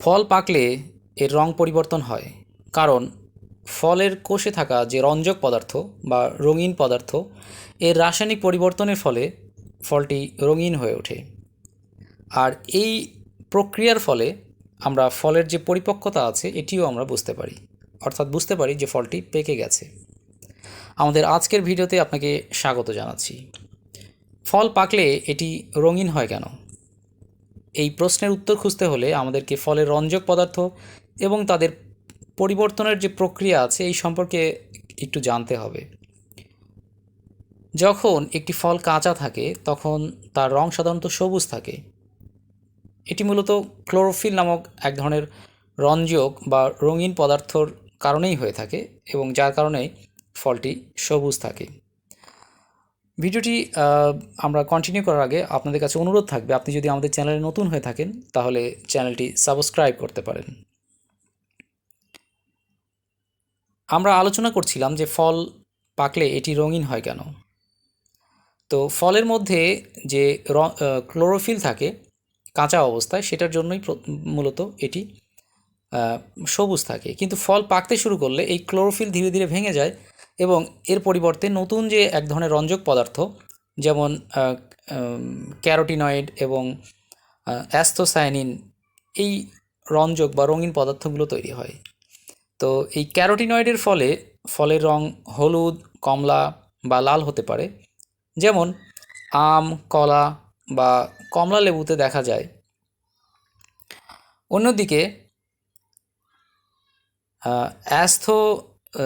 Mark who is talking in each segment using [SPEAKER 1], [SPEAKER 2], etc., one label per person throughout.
[SPEAKER 1] ফল পাকলে এর রং পরিবর্তন হয়, কারণ ফলের কোষে থাকা যে রঞ্জক পদার্থ বা রঙিন পদার্থ, এর রাসায়নিক পরিবর্তনের ফলে ফলটি রঙিন হয়ে ওঠে। আর এই প্রক্রিয়ার ফলে আমরা ফলের যে পরিপক্কতা আছে, এটিও আমরা বুঝতে পারি। অর্থাৎ বুঝতে পারি যে ফলটি পেকে গেছে। আমাদের আজকের ভিডিওতে আপনাকে স্বাগত জানাচ্ছি। ফল পাকলে এটি রঙিন হয় কেন? এই প্রশ্নের উত্তর খুঁজতে হলে আমাদেরকে ফলের রঞ্জক পদার্থ এবং তাদের পরিবর্তনের যে প্রক্রিয়া আছে এই সম্পর্কে একটু জানতে হবে। যখন একটি ফল কাঁচা থাকে, তখন তার রং সাধারণত সবুজ থাকে। এটি মূলত ক্লোরোফিল নামক এক ধরনের রঞ্জক বা রঙিন পদার্থর কারণেই হয়ে থাকে এবং যার কারণে ফলটি সবুজ থাকে। ভিডিওটি আমরা কন্টিনিউ করার আগে আপনাদের কাছে অনুরোধ থাকবে, আপনি যদি আমাদের চ্যানেলে নতুন হয়ে থাকেন, তাহলে চ্যানেলটি সাবস্ক্রাইব করতে পারেন। আমরা আলোচনা করছিলাম যে ফল পাকলে এটি রঙিন হয় কেন। তো ফলের মধ্যে যে ক্লোরোফিল থাকে, কাঁচা অবস্থায়, সেটার জন্যই মূলত এটি সবুজ থাকে। কিন্তু ফল পাকতে শুরু করলে এই ক্লোরোফিল ধীরে ধীরে ভেঙে যায় এবং এর পরিবর্তে নতুন যে এক ধরনের রঞ্জক পদার্থ, যেমন ক্যারোটিনয়েড এবং অ্যাস্থোসায়ানিন এই রঞ্জক বা রঙিন পদার্থগুলো তৈরি হয়। তো এই ক্যারোটিনয়েডের ফলে, ফলের রং হলুদ, কমলা বা লাল হতে পারে। যেমন, আম, কলা বা কমলা লেবুতে দেখা যায়। অন্যদিকে অ্যাস্থো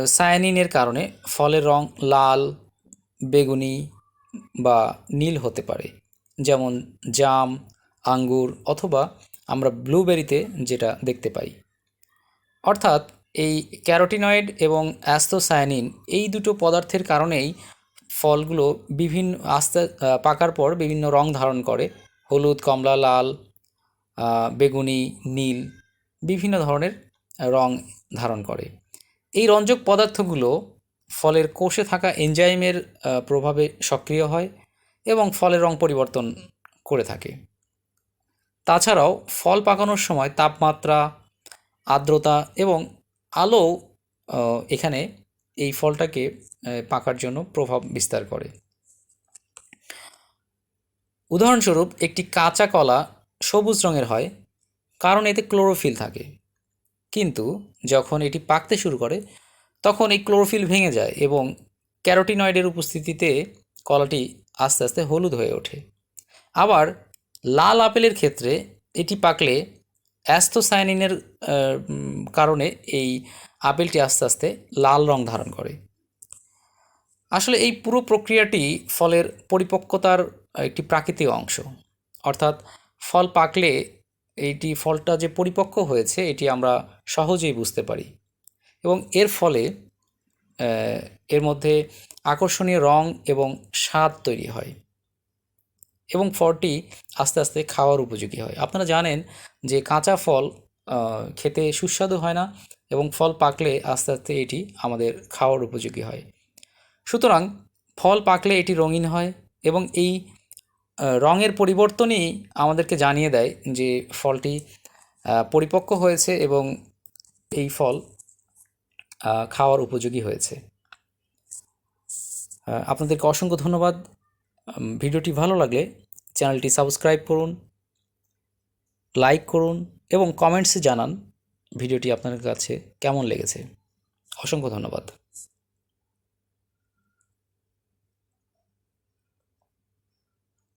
[SPEAKER 1] সায়ানিনের কারণে ফলের রং লাল, বেগুনি বা নীল হতে পারে। যেমন জাম, আঙ্গুর অথবা আমরা ব্লুবেরিতে যেটা দেখতে পাই। অর্থাৎ এই ক্যারোটিনয়েড এবং অ্যাস্থোসায়ানিন এই দুটো পদার্থের কারণেই ফলগুলো বিভিন্ন আস্তে পাকার পর বিভিন্ন রং ধারণ করে। হলুদ, কমলা, লাল বেগুনি, নীল বিভিন্ন ধরনের রং ধারণ করে। এই রঞ্জক পদার্থগুলো ফলের কোষে থাকা এনজাইমের প্রভাবে সক্রিয় হয় এবং ফলের রং পরিবর্তন করে থাকে। তাছাড়াও ফল পাকানোর সময় তাপমাত্রা, আর্দ্রতা এবং আলো এখানে এই ফলটাকে পাকার জন্য প্রভাব বিস্তার করে। উদাহরণস্বরূপ একটি কাঁচা কলা সবুজ রঙের হয়, কারণ এতে ক্লোরোফিল থাকে। কিন্তু যখন এটি পাকতে শুরু করে, তখন এই ক্লোরোফিল ভেঙে যায় এবং ক্যারোটিনয়েডের উপস্থিতিতে কলাটি আস্তে আস্তে হলুদ হয়ে ওঠে। আবার লাল আপেলের ক্ষেত্রে এটি পাকলে অ্যাস্থোসায়ানিনের কারণে এই আপেলটি আস্তে আস্তে লাল রং ধারণ করে। আসলে এই পুরো প্রক্রিয়াটি ফলের পরিপক্কতার একটি প্রাকৃতিক অংশ। অর্থাৎ ফল পাকলে এইটি ফলটা যে পরিপক্ক হয়েছে, এটি আমরা সহজেই বুঝতে পারি। এবং এর ফলে এর মধ্যে আকর্ষণীয় রং এবং স্বাদ তৈরি হয়। এবং ফলটি আস্তে আস্তে খাওয়ার উপযোগী হয়। আপনারা জানেন যে কাঁচা ফল খেতে সুস্বাদু হয় না এবং ফল পাকলে আস্তে আস্তে এটি আমাদের খাওয়ার উপযোগী হয়। সুতরাং ফল পাকলে এটি রঙিন হয় এবং এই রঙের পরিবর্তনই আমাদেরকে জানিয়ে দেয় যে ফলটি পরিপক্ক হয়েছে এবং এই ফল খাওয়ার উপযোগী হয়েছে। আপনাদেরকে অসংখ্য ধন্যবাদ। ভিডিওটি ভালো লাগলে চ্যানেলটি সাবস্ক্রাইব করুন, লাইক করুন এবং কমেন্টসে জানান ভিডিওটি আপনার কাছে কেমন লেগেছে। অসংখ্য ধন্যবাদ।